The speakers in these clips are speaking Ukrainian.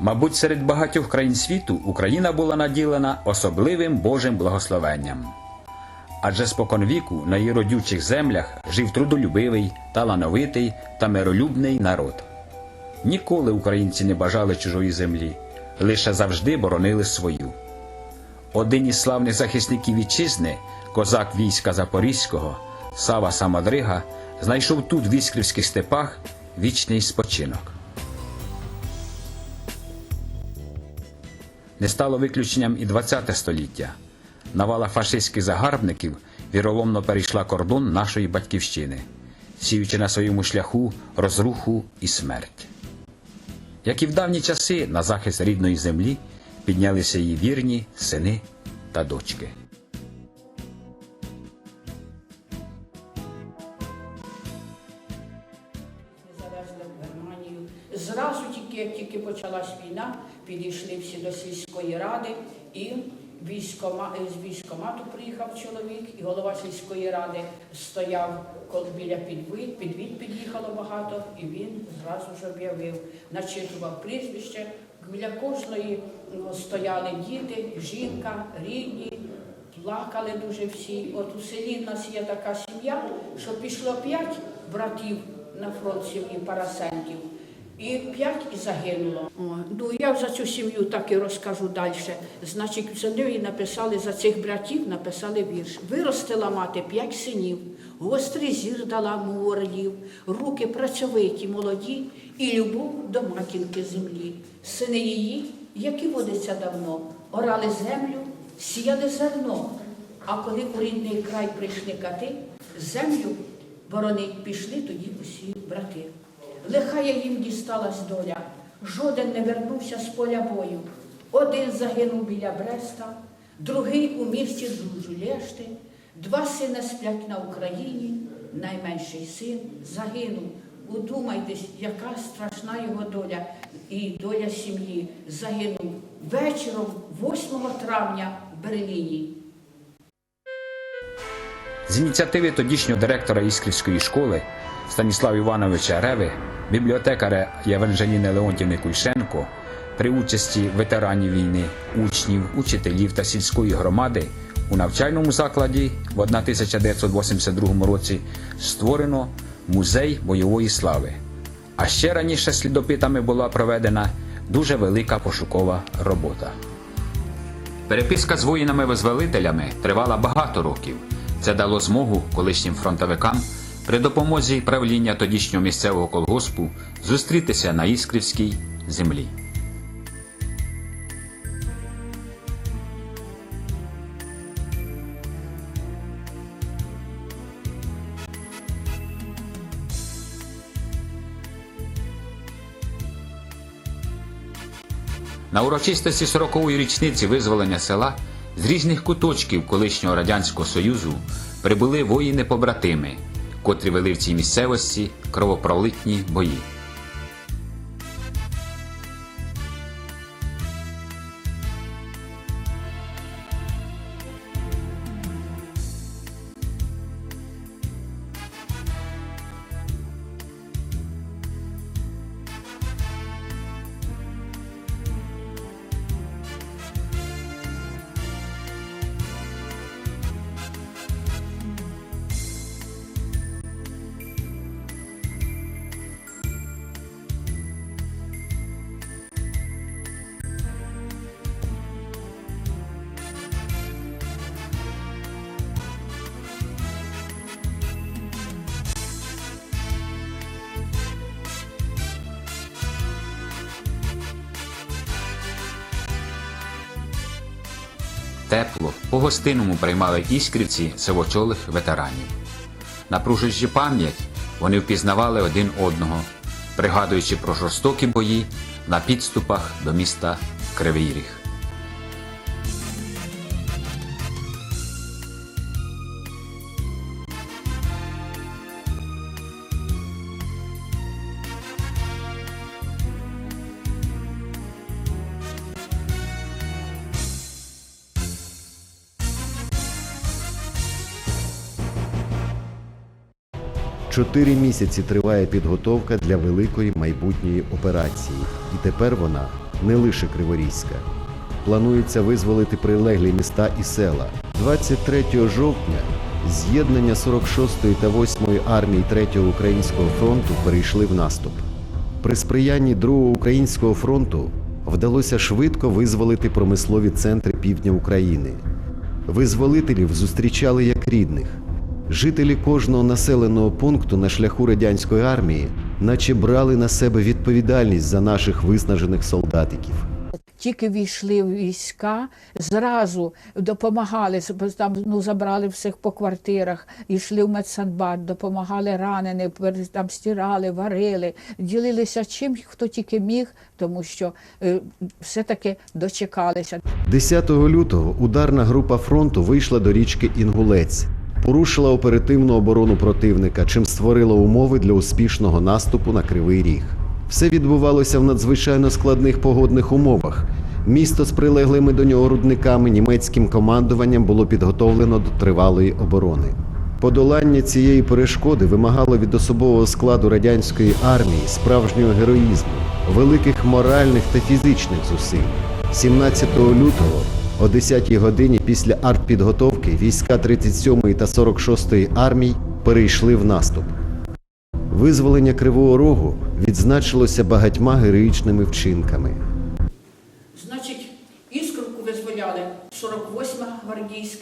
Мабуть, серед багатьох країн світу Україна була наділена особливим Божим благословенням. Адже споконвіку на її родючих землях жив трудолюбивий, талановитий та миролюбний народ. Ніколи українці не бажали чужої землі, лише завжди боронили свою. Один із славних захисників вітчизни, козак війська Запорізького, Сава Самодрига, знайшов тут в іскрівських степах вічний спочинок. Не стало виключенням і ХХ століття. Навала фашистських загарбників віроломно перейшла кордон нашої батьківщини, сіючи на своєму шляху розруху і смерть. Як і в давні часи на захист рідної землі піднялися її вірні сини та дочки. Зразу тільки, як тільки почалась війна, підійшли всі до сільської ради і військома, з військомату приїхав чоловік, і голова сільської ради стояв біля підвід, підвід під'їхало багато, і він зразу ж об'явив, начитував прізвище. Біля кожної ну, стояли діти, жінка, рідні, плакали дуже всі. От у селі в нас є така сім'я, що пішло п'ять братів на фронт сім'ї Парасентів, і п'ять і загинуло. О, ну я за цю сім'ю так і розкажу далі. Значить, неї написали за цих братів, написали вірш. Виростила мати п'ять синів, гострий зір дала му орлів, руки працьовиті, молоді, і любов до матінки землі. Сини її, які водиться давно, орали землю, сіяли зерно. А коли у рідний край прийшли кати, землю боронить пішли тоді усі брати. Лихая їм дісталась доля, жоден не вернувся з поля бою. Один загинув біля Бреста, другий у місті Жулєшти, два сини сплять на Україні, найменший син загинув. Удумайтесь, яка страшна його доля і доля сім'ї. Загинув вечором 8 травня в Берліні. З ініціативи тодішнього директора Іскрівської школи Станіслава Івановича Реви, бібліотекаря Євангеліни Леонтівни Кульшенко, при участі ветеранів війни, учнів, учителів та сільської громади у навчальному закладі в 1982 році створено музей бойової слави. А ще раніше слідопитами була проведена дуже велика пошукова робота. Переписка з воїнами-визволителями тривала багато років. Це дало змогу колишнім фронтовикам при допомозі правління тодішнього місцевого колгоспу зустрітися на Іскрівській землі. На урочистості 40-ї річниці визволення села з різних куточків колишнього Радянського Союзу прибули воїни-побратими, котрі вели в цій місцевості кровопролитні бої. Тепло, по-гостинному приймали іскрівці сивочолих ветеранів. Напружуючи пам'ять, вони впізнавали один одного, пригадуючи про жорстокі бої на підступах до міста Кривий Ріг. Чотири місяці триває підготовка для великої майбутньої операції, і тепер вона не лише Криворізька. Планується визволити прилеглі міста і села. 23 жовтня з'єднання 46-ї та 8-ї армії 3-го українського фронту перейшли в наступ. При сприянні Другого українського фронту вдалося швидко визволити промислові центри півдня України. Визволителів зустрічали як рідних. Жителі кожного населеного пункту на шляху радянської армії, наче брали на себе відповідальність за наших виснажених солдатиків. Тільки війшли в війська, зразу допомагали, там ну, забрали всіх по квартирах, йшли в медсанбат, допомагали раненим, пер- там стирали, варили, ділилися чим, хто тільки міг, тому що е, все-таки дочекалися. 10 лютого ударна група фронту вийшла до річки Інгулець, порушила оперативну оборону противника, чим створила умови для успішного наступу на Кривий Ріг. Все відбувалося в надзвичайно складних погодних умовах. Місто з прилеглими до нього рудниками німецьким командуванням було підготовлено до тривалої оборони. Подолання цієї перешкоди вимагало від особового складу радянської армії справжнього героїзму, великих моральних та фізичних зусиль. 17 лютого о 10 годині після артпідготовки війська 37-ї та 46-ї армій перейшли в наступ. Визволення Кривого Рогу відзначилося багатьма героїчними вчинками.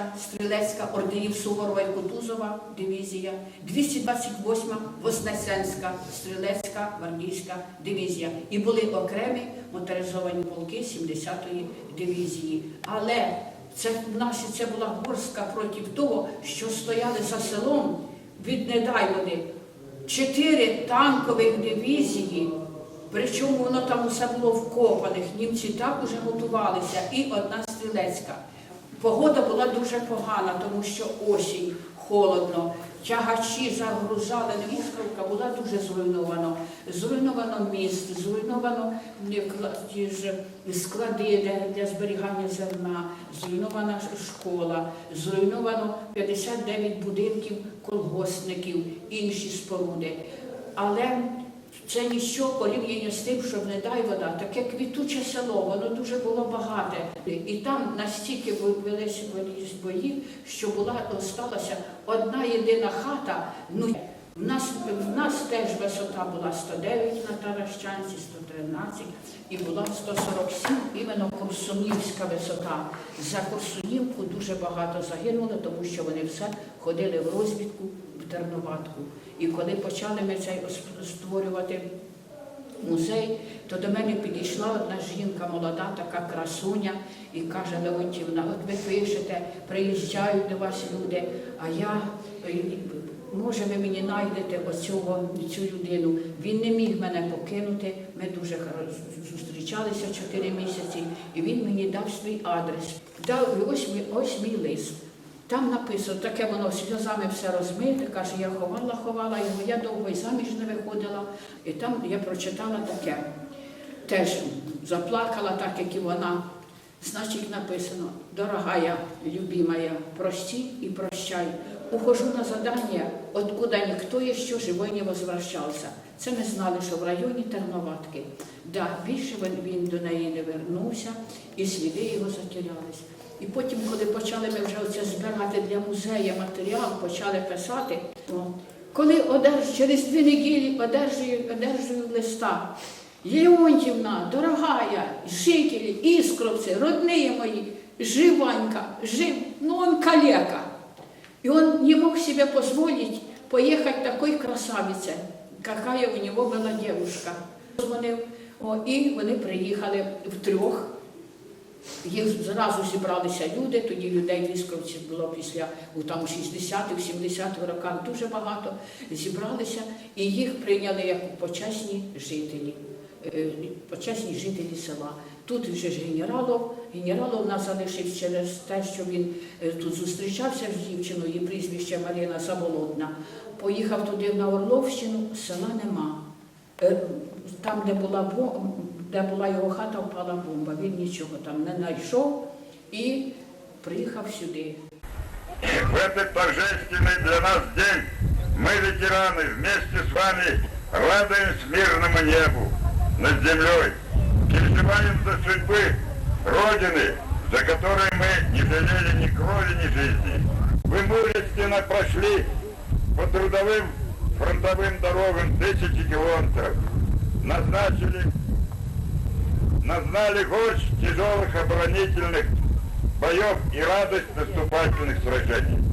Гвардійська, стрілецька, орденів Суворова і Кутузова дивізія, 228-ма Вознесенська, стрілецька, гвардійська дивізія. І були окремі моторизовані полки 70-ї дивізії. Але це наші це була горстка проти того, що стояли за селом від Недайлоди. Чотири танкових дивізії Причому воно там усе було вкопаних, німці так уже готувалися, і одна стрілецька. Погода була дуже погана, тому що осінь, холодно, тягачі загрузали, Іскровка була дуже зруйнована. Зруйновано міст, зруйновано е, склади для, для зберігання зерна, зруйнована школа, зруйновано 59 будинків колгоспників, інші споруди. Але це нічого порівняно з тим, що в Недай вода, таке квітуче село, воно дуже було багате. І там настільки велися бої, що була осталася одна єдина хата. Ну, в нас, в нас теж висота була 109 на Таращанці, 113 і була 147, іменно Курсунівська висота. За Курсунівку дуже багато загинуло, тому що вони все ходили в розвідку в Терноватку. І коли почали ми цей створювати музей, то до мене підійшла одна жінка, молода, така красуня, і каже Леонтівна, от ви пишете, приїжджають до вас люди, а я. е, Може, ви мені знайдете оцього, цю людину. Він не міг мене покинути. Ми дуже зустрічалися чотири місяці, і він мені дав свій адрес. Дав і ось мій, ось мій лист. Там написано, таке воно сльозами все розмите, каже, я ховала, ховала його, я довго і заміж не виходила. І там я прочитала таке. Теж заплакала так, як і вона. Значить, написано, дорогая, любимая, прости и прощай. Ухожу на задание, откуда никто еще живой не возвращался. Це ми знали, що в районі Терноватки. Да, більше він, до неї не вернувся, і сліди його затерялись. І потім, коли почали ми вже оце збирати для музею матеріал, почали писати, о, коли одерж, через дві неділі одержую, одержую листа. Леонтьевна, дорогая, жители, искровцы, родные мои, живанька, жив, но он калека. И он не мог себе позволить поехать такой красавице, какая у него была девушка. Дзвонив, о, і вони приїхали втрьох. Їх зразу зібралися люди, тоді людей в Іскровці було після у там 60-х, 70-х роках дуже багато. Зібралися і їх прийняли як почесні жителі, е, почесні жителі села. Тут вже ж генералов, генералов нас залишився через те, що він е, тут зустрічався з дівчиною, її прізвище Марина Заболотна. Поїхав туди на Орловщину, села нема. Е, Там, де була, де була його хата, впала бомба. Він нічого там не знайшов і приїхав сюди. В этот торжественный для нас день мы, ветераны, вместе с вами радуемся мирному небу над землей, переживаем за судьбы Родины, за которой мы не жалели ни крови, ни жизни. Вы мужественно прошли по трудовым фронтовым дорогам тысячи километров, назначили, назнали горсть тяжелых оборонительных боев и радость наступательных сражений.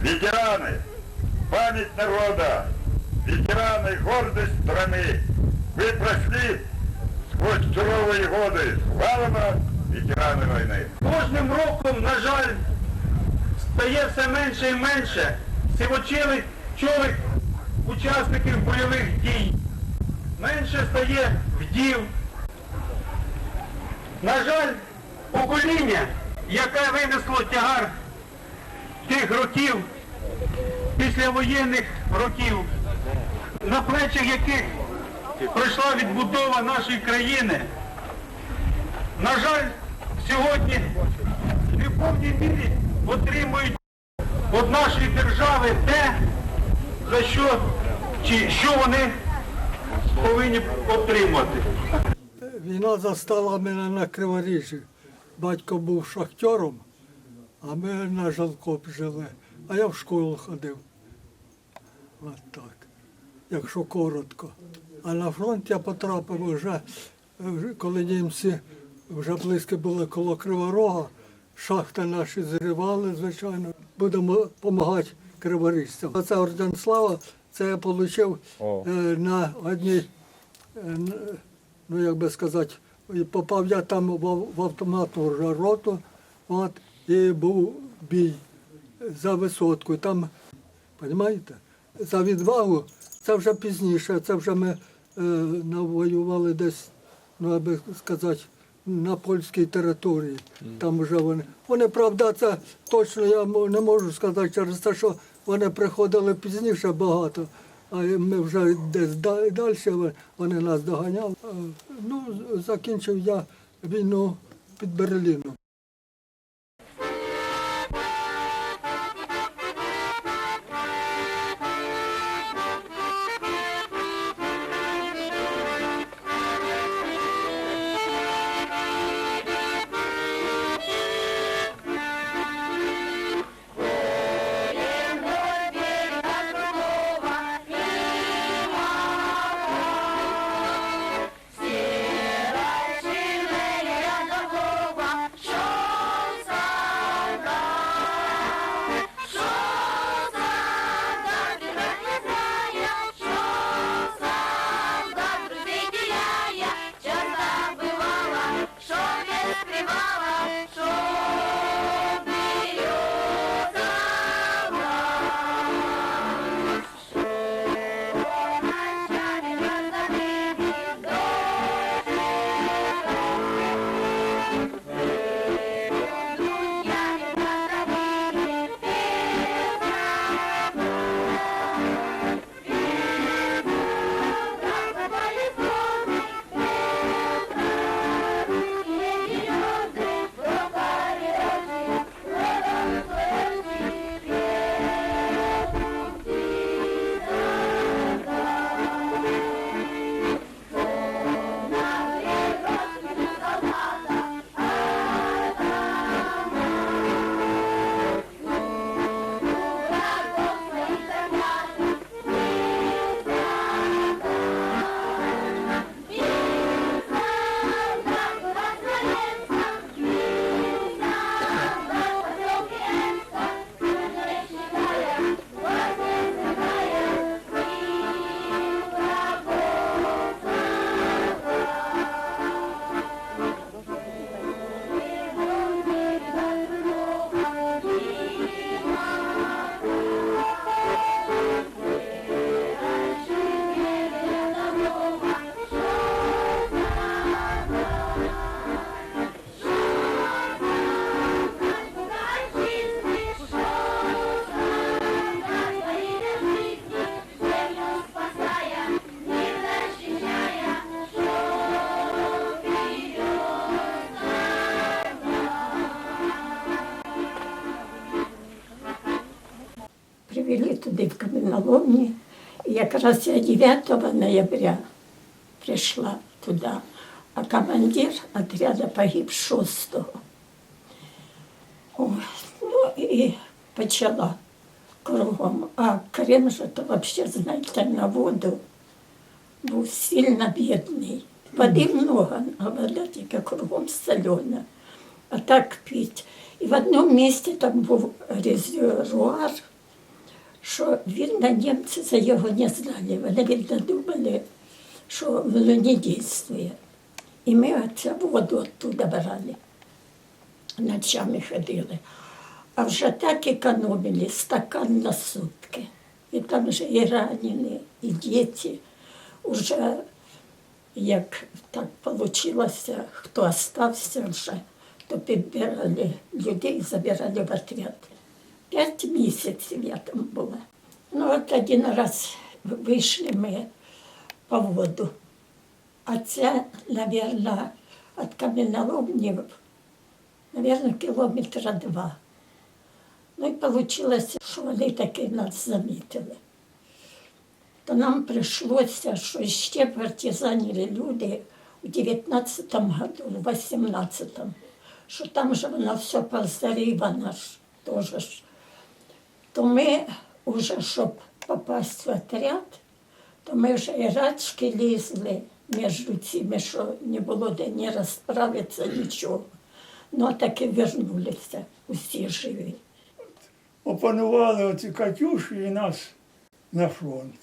Ветераны, память народа, ветераны, гордость страны, вы прошли сквозь суровые годы. Слава вам, ветераны войны! Кожним роком, на жаль, стає все менше і менше сивочилих чолих учасників бойових дій. Менше стає вдів. На жаль, покоління, яке винесло тягар тих років, післявоєнних років, на плечах яких пройшла відбудова нашої країни, на жаль, сьогодні не в повній мірі отримують від нашої держави те, за що чи що вони повинні отримати. Війна застала мене на Криворіжжі. Батько був шахтером, а ми на Жалкоп жили. А я в школу ходив. От так, якщо коротко. А на фронт я потрапив вже, коли німці вже близько були коло Криворога, шахти наші зривали, звичайно. Будемо допомагати криворіжцям. Оце орден слава, це я отримав е, на одній е, ну як би сказати, попав я там в, автоматну роту, от, і був бій за висотку. Там, розумієте, за відвагу, це вже пізніше, це вже ми е, навоювали десь, ну аби сказати, на польській території. Там вже вони. Вони, правда, це точно я не можу сказати через те, що вони приходили пізніше багато. А ми вже десь да- далі вони нас доганяли. Е, Ну, закінчив я війну під Берліном. привели туди в каменоломні. І якраз я 9 ноября прийшла туди. а командир отряда погиб шостого. Ой, ну і почала кругом. А Крим же то взагалі, знаєте, на воду був сильно бідний. Води много, а вода тільки кругом солена. А так пить. І в одному місці там був резервуар, що видно, німці за його не знали. Вони видно думали, що воно не дійствує. І ми оцю воду оттуда брали. Ночами ходили. А вже так економили стакан на сутки. І там вже і ранені, і діти. Уже як так вийшло, хто остався вже, то підбирали людей і забирали в отряд. П'ять місяців я там була. Ну, от один раз вийшли ми по воду. А це, мабуть, від каменоломнів, мабуть, кілометра два. Ну і вийшло, що вони таки нас замітили. То нам прийшлося, що ще партизанили люди у 19-му году, в 18-му, що там же воно все позарівано ж теж. То ми вже, щоб попасти в отряд, то ми вже і рачки лізли між цими, що не було де ні розправитися, нічого. Ну, а таки вернулися усі живі. опанували оці Катюші і нас на фронт.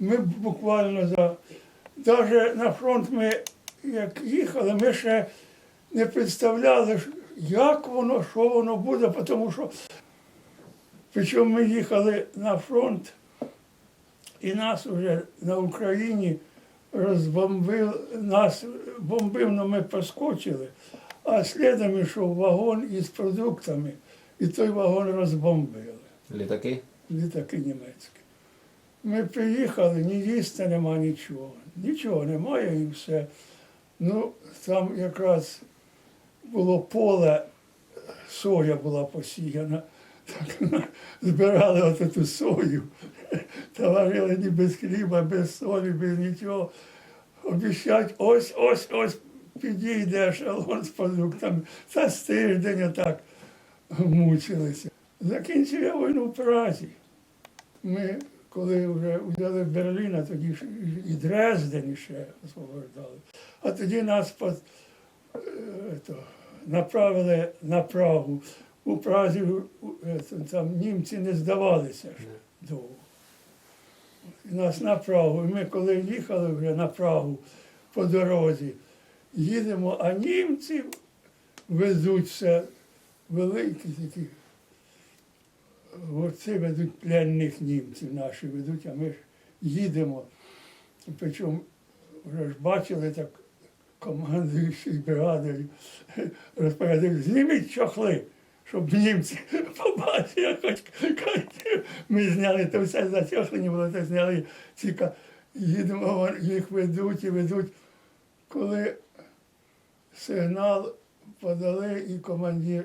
Ми буквально за навіть на фронт ми як їхали, ми ще не представляли, як воно, що воно буде, тому що причому ми їхали на фронт, і нас вже на Україні розбомбив, нас бомбив, але ми поскочили, а слідом йшов вагон із продуктами, і той вагон розбомбили Літаки? літаки німецькі. Ми приїхали, ні їсти нема нічого. Нічого немає і все. Ну, там якраз було поле, соя була посіяна. Так збирали от ту сою, та варили ні без хліба, без солі, без нічого. Обіщать, ось, ось, ось підійде ешелон з продуктами. Та з тиждень отак мучилися. Закінчив я війну в Празі. Ми, коли вже взяли Берлін, а тоді і Дрезден ще освобождали. А тоді нас под, е, то, направили на Прагу. У Празі е, там німці не здавалися ж довго. Нас на Прагу. І ми коли їхали вже на Прагу по дорозі, їдемо, а німці везуть все великі такі. Оці ведуть пленних німців наші ведуть, а ми ж їдемо. Причому вже ж бачили так командуючий бригади розповідав, зніміть чохли, щоб німці побачили, хоч ми зняли, то все зачохлені було, то зняли ці їдемо, їх ведуть і ведуть. Коли сигнал подали і командир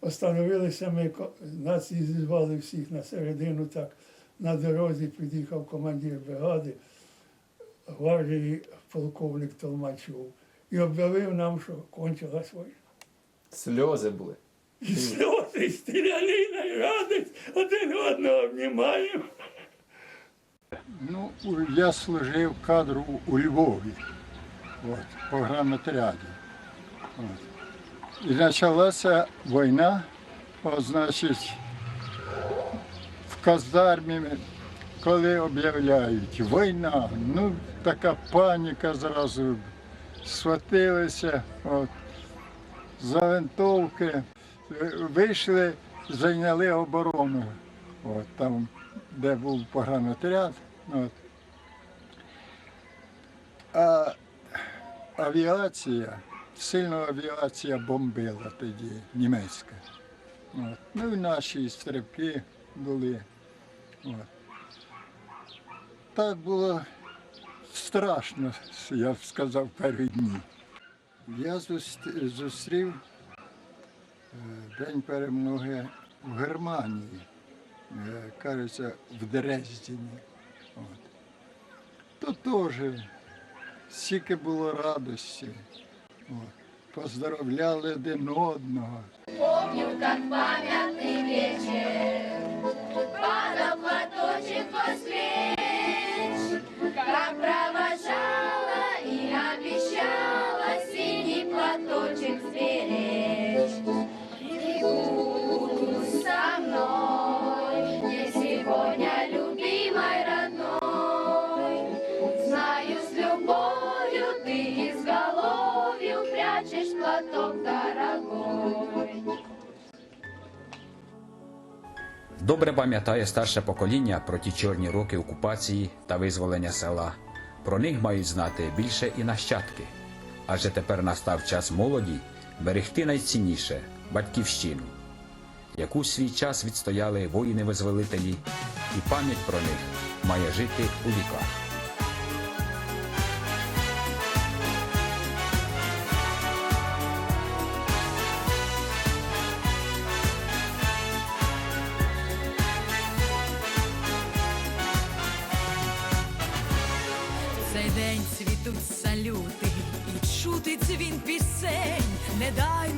Остановилися ми, нас зізвали всіх на середину, так на дорозі під'їхав командир бригади, гвардії полковник Толмачов, і об'явив нам, що кончилась війна. Сльози були. Сльози, і стрілянина, і радість, один одного обнімаємо. Ну, я служив кадру у Львові, от, по грамотряді. От. І почалася війна, от, значить, в казармі, коли об'являють війна, ну така паніка зразу схватилися, от, за винтовки, вийшли, зайняли оборону. От, там, де був погранотряд. От. А авіація, сильно авіація бомбила тоді, німецька. От. Ну і наші стрибки були. От. Так було страшно, я б сказав, перші дні. Я зустрів, День перемоги в Германії, е, кажеться, в Дрездені. От. То теж стільки було радості. От. Поздравляли один одного. Помню, как памятный вечер Падал платочек с плеч Как Добре пам'ятає старше покоління про ті чорні роки окупації та визволення села. Про них мають знати більше і нащадки. Адже тепер настав час молоді берегти найцінніше батьківщину, яку свій час відстояли воїни-визволителі, і пам'ять про них має жити у віках.